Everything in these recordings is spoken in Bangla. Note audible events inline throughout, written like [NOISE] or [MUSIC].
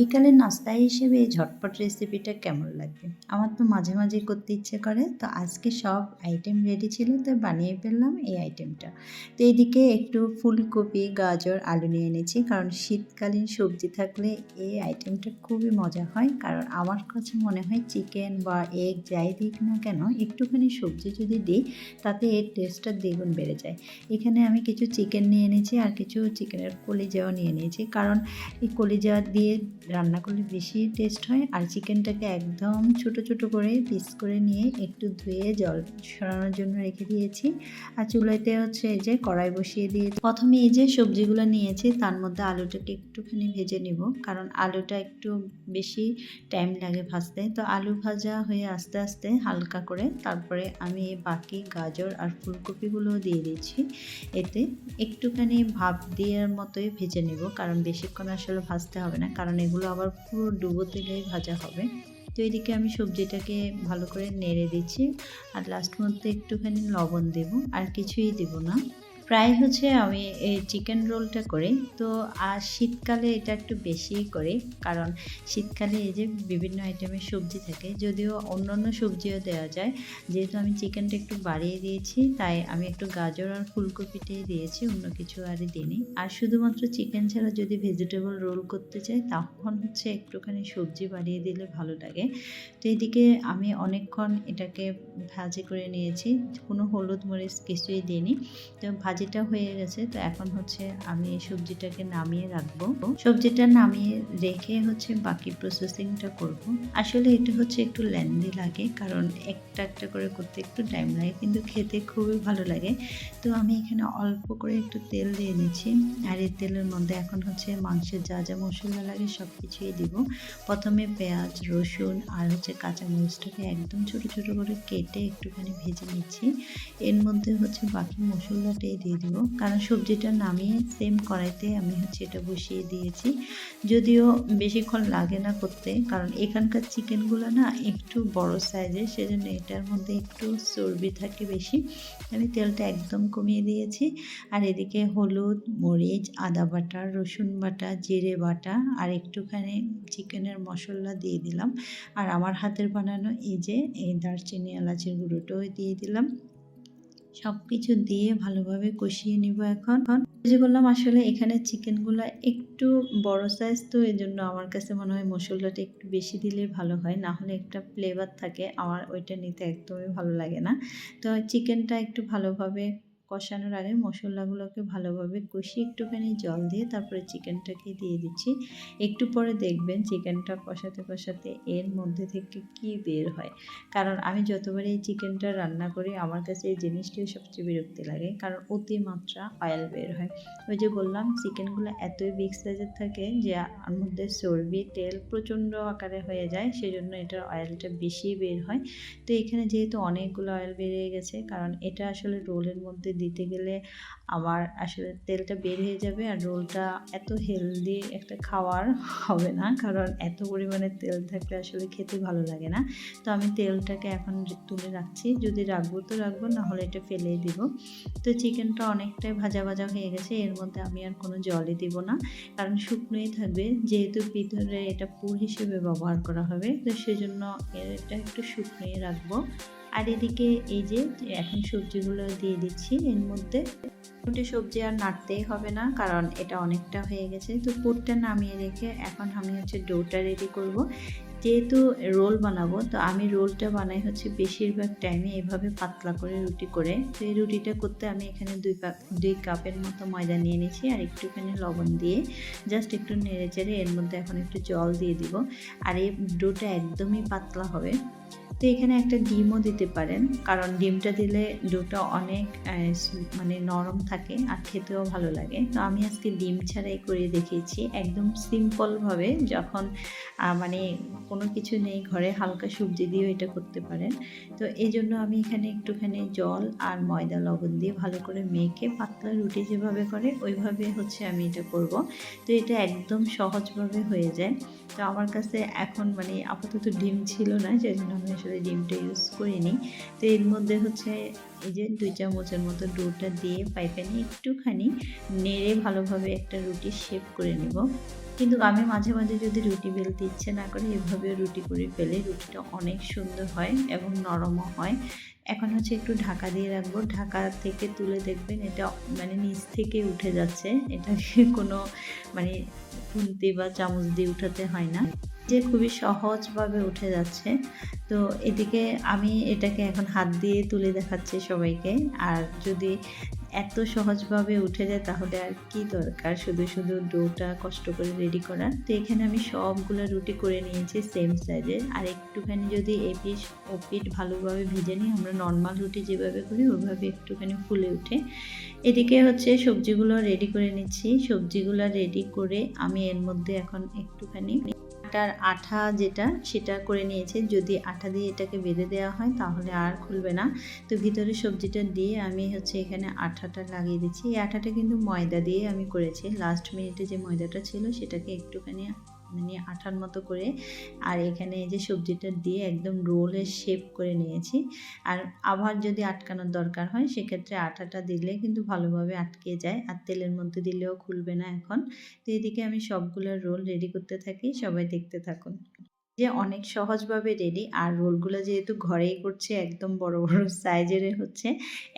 বিকালের নাস্তা হিসেবে এই ঝটপট রেসিপিটা কেমন লাগবে আমার তো মাঝে মাঝে করতে ইচ্ছে করে। তো আজকে সব আইটেম রেডি ছিল, তো বানিয়ে ফেললাম এই আইটেমটা তো এইদিকে একটু ফুলকপি, গাজর, আলু নিয়ে এনেছি, কারণ শীতকালীন সবজি থাকলে এই আইটেমটা খুবই মজা হয়। কারণ আমার কাছে মনে হয় চিকেন বা এগ যাই দিক না কেন, একটুখানি সবজি যদি দিই, তাতে এর টেস্টটা দ্বিগুণ বেড়ে যায়। এখানে আমি কিছু চিকেন নিয়ে এনেছি আর কিছু চিকেনের কলিজাও নিয়ে নিয়েছি কারণ এই কলিজা দিয়ে রান্না করলে বেশি টেস্ট হয় আর চিকেনটাকে একদম ছোট ছোট করে পিস করে নিয়ে একটু ধুয়ে জল সরানোর জন্য রেখে দিয়েছি। আর চুলাইতে হচ্ছে এই যে কড়াই বসিয়ে দিয়ে প্রথমে এই যে সবজিগুলো নিয়েছি, তার মধ্যে আলুটাকে একটুখানি ভেজে নিব। কারণ আলুটা একটু বেশি টাইম লাগে ভাজতে। তো আলু ভাজা হয়ে আস্তে আস্তে হালকা করে তারপরে আমি বাকি গাজর আর ফুলকপিগুলো দিয়ে দিচ্ছি এতে একটুখানি ভাপ দেওয়ার মতোই ভেজে নেব। কারণ বেশিক্ষণ আসলে ভাজতে হবে না। কারণ এগুলো আবার পুরো ডুবো তেলেই ভাজা হবে। তো এদিকে আমি সবজিটাকে ভালো করে নেড়ে দিচ্ছি। আর লাস্ট মধ্যে একটুখানি লবণ দেব, আর কিছুই দেব না। প্রায় হচ্ছে আমি এই চিকেন রোলটা করি। তো আর শীতকালে এটা একটু বেশিই করি, কারণ শীতকালে এই যে বিভিন্ন আইটেমের সবজি থাকে, যদিও অন্য অন্য সবজিও দেওয়া যায়। যেহেতু আমি চিকেনটা একটু বাড়িয়ে দিয়েছি, তাই আমি একটু গাজর আর ফুলকপিটাই দিয়েছি, অন্য কিছু আর দিইনি। আর শুধুমাত্র চিকেন ছাড়া যদি ভেজিটেবল রোল করতে চাই, তখন হচ্ছে একটুখানি সবজি বাড়িয়ে দিলে ভালো লাগে। তো এদিকে আমি অনেকক্ষণ এটাকে ভাজি করে নিয়েছি, কোনো হলুদ মরিচ কিছুই দিইনি। তো ভাজি ভাজিটা হয়ে গেছে, তো এখন হচ্ছে আমি এই সবজিটাকে নামিয়ে রাখব। সবজিটা নামিয়ে রেখে হচ্ছে বাকি প্রসেসিংটা করব। আসলে এটা হচ্ছে একটু ল্যান্দি লাগে, কারণ একটা একটা করে করতে একটু টাইম লাগে, কিন্তু খেতে খুবই ভালো লাগে। তো আমি এখানে অল্প করে একটু তেল দিয়ে নিচ্ছি, আর এই তেলের মধ্যে এখন হচ্ছে মাংসের যা যা মশলা লাগে সব কিছুই দিব। প্রথমে পেঁয়াজ, রসুন আর হচ্ছে কাঁচা মরিচটাকে একদম ছোট ছোট করে কেটে একটুখানি ভেজে নিচ্ছি। এর মধ্যে হচ্ছে বাকি মশলাটাই দিয়ে দিব। কারণ সবজিটা নামিয়ে সেম কড়াইতে আমি হচ্ছে এটা বসিয়ে দিয়েছি। যদিও বেশিক্ষণ লাগে না করতে, কারণ এখানকার চিকেনগুলো না একটু বড় সাইজের সেজন্য এটার মধ্যে একটু চর্বি থাকে বেশি। আমি তেলটা একদম কমিয়ে দিয়েছি। আর এদিকে হলুদ, মরিচ, আদা বাটা, রসুন বাটা, জিরে বাটা, আর একটুখানি চিকেনের মশলা দিয়ে দিলাম। আর আমার হাতের বানানো এই যে, এই দারচিনি, এলাচের গুঁড়োটাও দিয়ে দিলাম। সব কিছু দিয়ে ভালোভাবে কষিয়ে নিব এখন। বুঝে বললাম, আসলে এখানে চিকেনগুলো একটু বড় সাইজ তো এই জন্য আমার কাছে মনে হয় মশলাটা একটু বেশি দিলে ভালো হয়। না হলে একটা ফ্লেভার থাকে, আমার ওইটা নিতে একদমই ভালো লাগে না। তো চিকেনটা একটু ভালোভাবে কষানোর আগে মশলাগুলোকে ভালোভাবে কষিয়ে একটুখানি জল দিয়ে তারপরে চিকেনটাকে দিয়ে দিচ্ছি। একটু পরে দেখবেন চিকেনটা কষাতে কষাতে এর মধ্যে থেকে কি বের হয়। কারণ আমি যতবার এই চিকেনটা রান্না করি, আমার কাছে এই জিনিসটাই সবচেয়ে বিরক্তি লাগে। কারণ অতিমাত্রা অয়েল বের হয়। ওই যে বললাম, চিকেনগুলো এতই বিগ সাইজের থাকে যে, আর মধ্যে চর্বি, তেল প্রচণ্ড আকারে হয়ে যায়, সেজন্য এটার অয়েলটা বেশি বের হয়। তো এখানে যেহেতু অনেকগুলো অয়েল বেরিয়ে গেছে, কারণ এটা আসলে রোলের মধ্যে দিতে গেলে আমার আসলে তেলটা বের হয়ে যাবে আর রোলটা এত হেলদি একটা খাওয়ার [LAUGHS] হবে না। কারণ এত পরিমাণে তেল থাকলে আসলে খেতে ভালো লাগে না। তো আমি তেলটাকে এখন তুলে রাখছি। যদি রাখব তো রাখব নাহলে এটা ফেলেই দিব। তো চিকেনটা অনেকটাই ভাজা ভাজা হয়ে গেছে। এর মধ্যে আমি আর কোনো জলই দিব না। কারণ শুকনোই থাকবে। যেহেতু ভিতরে এটা পুর হিসেবে ব্যবহার করা হবে, তো সেজন্য এটা একটু শুকনোই রাখব। আর এদিকে এই যে এখন সবজিগুলো দিয়ে দিচ্ছি এর মধ্যে। মোটামুটি সবজি আর নাড়তেই হবে না, কারণ এটা অনেকটা হয়ে গেছে। তো পুরটা নামিয়ে রেখে এখন আমি হচ্ছে ডোটা রেডি করব। যেহেতু রোল বানাবো, তো আমি রোলটা বানাই হচ্ছে বেশিরভাগ টাইমে এভাবে পাতলা করে রুটি করে। তো এই রুটিটা করতে আমি এখানে দুই দুই কাপের মতো ময়দা নিয়ে নিয়েছি আর একটুখানি লবণ দিয়ে জাস্ট একটু নেড়ে চেড়ে এর মধ্যে এখন একটু জল দিয়ে দিব। আর এই ডোটা একদমই পাতলা হবে। তো এখানে একটা ডিমও দিতে পারেন। কারণ ডিমটা দিলে ডোটা অনেক মানে নরম থাকে আর খেতেও ভালো লাগে। তো আমি আজকে ডিম ছাড়াই করে দেখিয়েছি। একদম সিম্পলভাবে যখন মানে কোনো কিছু নেই ঘরে, হালকা সবজি দিয়েও এটা করতে পারেন। তো এই জন্য আমি এখানে একটুখানি জল আর ময়দা লবণ দিয়ে ভালো করে মেখে পাতলা রুটি যেভাবে করে, ওইভাবে হচ্ছে আমি এটা করব। তো এটা একদম সহজভাবে হয়ে যায়। তো আমার কাছে এখন মানে আপাতত ডিম ছিল না সেই জন্য আমি ডিমটা ইউজ করিনি তো এর মধ্যে হচ্ছে এই যে দুই চামচের মতো ডোটা দিয়ে পাইপ্যানে একটুখানি নেড়ে ভালোভাবে একটা রুটি শেপ করে নেব। কিন্তু আমি মাঝে মাঝে যদি রুটি বেলতে ইচ্ছে না করে এভাবেও রুটি করে ফেলে রুটিটা অনেক সুন্দর হয় এবং নরমও হয়। এখন হচ্ছে একটু ঢাকা দিয়ে রাখব। ঢাকা থেকে তুলে দেখবেন এটা মানে নিচ থেকে উঠে যাচ্ছে। এটাকে [LAUGHS] কোনো মানে খুন্তি বা চামচ দিয়ে উঠাতে হয় না। যে খুবই সহজভাবে উঠে যাচ্ছে। তো এদিকে আমি এটাকে এখন হাত দিয়ে তুলে দেখাচ্ছি সবাইকে। আর যদি এত সহজভাবে উঠে যায় তাহলে আর কি দরকার? শুধু শুধু ডোটা কষ্ট করে রেডি করার তো এখানে আমি সবগুলো রুটি করে নিয়েছি সেম সাইজের আর একটুখানি যদি এপিস ওপিট ভালোভাবে ভেজে নিই, আমরা নর্মাল রুটি যেভাবে করি ওইভাবে একটুখানি ফুলে উঠে। এদিকে হচ্ছে সবজিগুলো রেডি করে নিচ্ছি। সবজিগুলো রেডি করে আমি এর মধ্যে এখন একটুখানি আটার আঠা যেটা, সেটা করে নিয়েছে। যদি আঠা দিয়ে এটাকে বেঁধে দেওয়া হয়, তাহলে আর খুলবে না। তো ভিতরে সবজিটা দিয়ে আমি হচ্ছে এখানে আঠাটা লাগিয়ে দিচ্ছি। এই আঠাটা কিন্তু ময়দা দিয়ে আমি করেছি। লাস্ট মিনিটে যে ময়দাটা ছিল, সেটাকে একটুখানি মানে আঠার মতো করে। আর এখানে এই যে সবজিটা দিয়ে একদম রোলের শেপ করে নিয়েছি। আর আবার যদি আটকানোর দরকার হয়, সেক্ষেত্রে আঠাটা দিলে কিন্তু ভালোভাবে আটকে যায়। আর তেলের মধ্যে দিলেও খুলবে না এখন। তো এদিকে আমি সবগুলো রোল রেডি করতে থাকি। সবাই দেখতে থাকুন। যে অনেক সহজভাবে রেডি আর রোলগুলো যেহেতু ঘরেই করছে, একদম বড় বড় সাইজের হচ্ছে,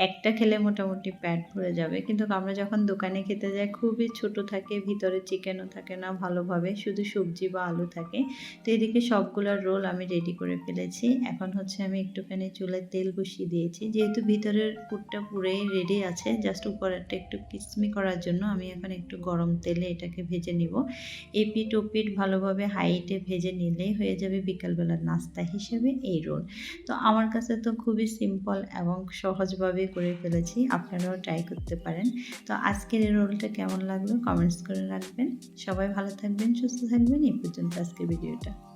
একটা খেলে মোটামুটি প্যাট ভরে যাবে। কিন্তু আমরা যখন দোকানে খেতে যাই, খুবই ছোট থাকে, ভিতরে চিকেনও থাকে না ভালোভাবে, শুধু সবজি বা আলু থাকে। তো এদিকে সবগুলো রোল আমি রেডি করে ফেলেছি। এখন হচ্ছে আমি একটুখানি চুলায় তেল বসিয়ে দিয়েছি। যেহেতু ভিতরের পুরটা পুরেই রেডি আছে জাস্ট উপরেরটা একটু কিসমি করার জন্য আমি এখন একটু গরম তেলে এটাকে ভেজে নিব। এপিট ওপিট ভালোভাবে হাইটে ভেজে নিলেই হয়ে যাবে বিকালবেলার নাস্তা হিসেবে এই রোল। তো আমার কাছে তো খুবই সিম্পল এবং সহজভাবে করে ফেলেছি, আপনারাও ট্রাই করতে পারেন। তো আজকের এই রোলটা কেমন লাগল? কমেন্টস করে রাখবেন। সবাই ভালো থাকবেন, সুস্থ থাকবেন, এই পর্যন্ত আজকের ভিডিওটা